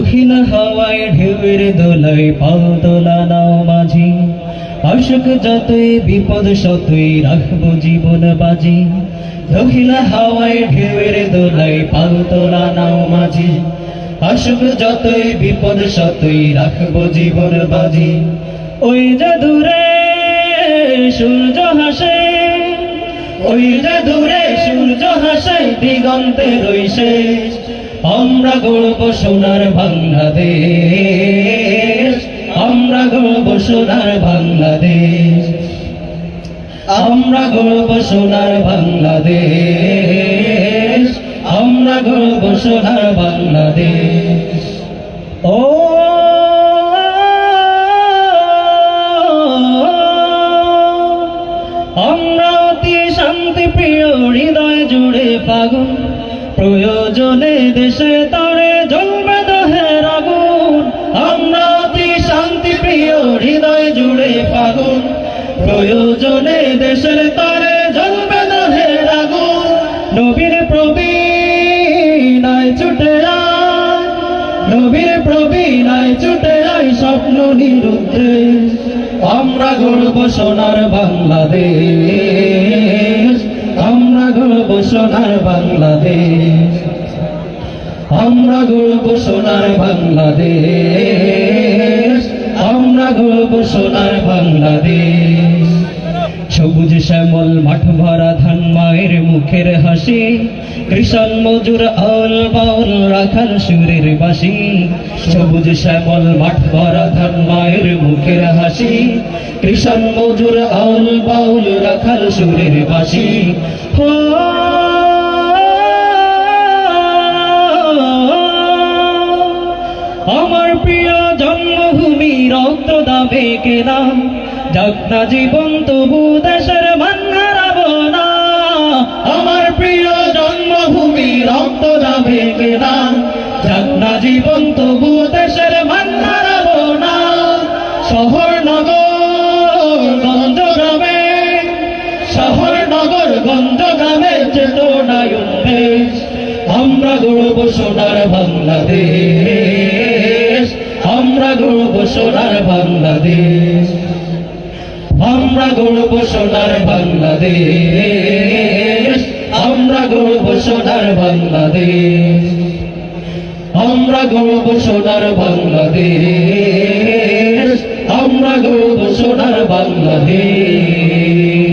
দক্ষিণ হাওয়ায় ঢেউয়ের দোলায় পাল তোলা নাও মাঝি। অসুখ যতই বিপদ সতই রাখব জীবন বাজি। দক্ষিণ হাওয়ায় ঢেউয়ের দোলায় পাল তোলা নাও মাঝি। অসুখ যতই বিপদ সতই রাখব জীবন বাজি। ওই যে দূরে সূর্য হাসে, ওই যে দূরে সূর্য হাসে, দিগন্তে রইছে আমরা গর্ব সোনার বাংলাদেশ। আমরা গর্ব সোনার বাংলাদেশ। আমরা গর্ব সোনার বাংলাদেশ। আমরা গর্ব সোনার বাংলাদেশ। ও আমরা অতি শান্তি প্রিয় হৃদয় জুড়ে পাগল। প্রয়োজনে দেশে তরে জ্বলবে দহের আগুন আমরা অতি শান্তি প্রিয়, হৃদয় জুড়ে পাগল প্রয়োজনে দেশের তরে জ্বলবে দহের আগুন নবীর প্রবীণায় ছুটে আয়। নবীর প্রবীণায় ছুটে আয় স্বপ্ন নিরুদ্ধে আমরা গর্ব সোনার বাংলাদেশ। সোনার বাংলাদেশ। আমরা গর্ব সোনার বাংলাদেশ। আমরা গর্ব সোনার বাংলাদেশ। সবুজ শ্যামল মাঠ ভরা ধান মায়ের মুখের হাসি। কৃষণ মজুর আউল বাউল রাখাল সুরের বাসি সবুজ শ্যামল মাঠ ভরা ধান মায়ের মুখের হাসি। কৃষণ মজুর আউল বাউল রাখাল সুরের বাসি হো আমার প্রিয় জন্মভূমি রক্ত দাবে কেনা যাক না জীবন তবু দেশের হারাবো না আমার প্রিয় জন্মভূমি রক্ত দাবে কেনা যাক না জীবন তবু দেশের হারাবো না শহর নগর গঞ্জ গ্রামে, শহর নগর গঞ্জ গ্রামে চেতনায় আমরা গর্ব সোনার বাংলাদেশ। গর্ব সোনার বাংলাদেশ। আমরা গর্ব সোনার বাংলাদেশ। আমরা গর্ব সোনার বাংলাদেশ। আমরা গর্ব সোনার বাংলাদেশ। আমরা গর্ব সোনার বাংলাদেশ।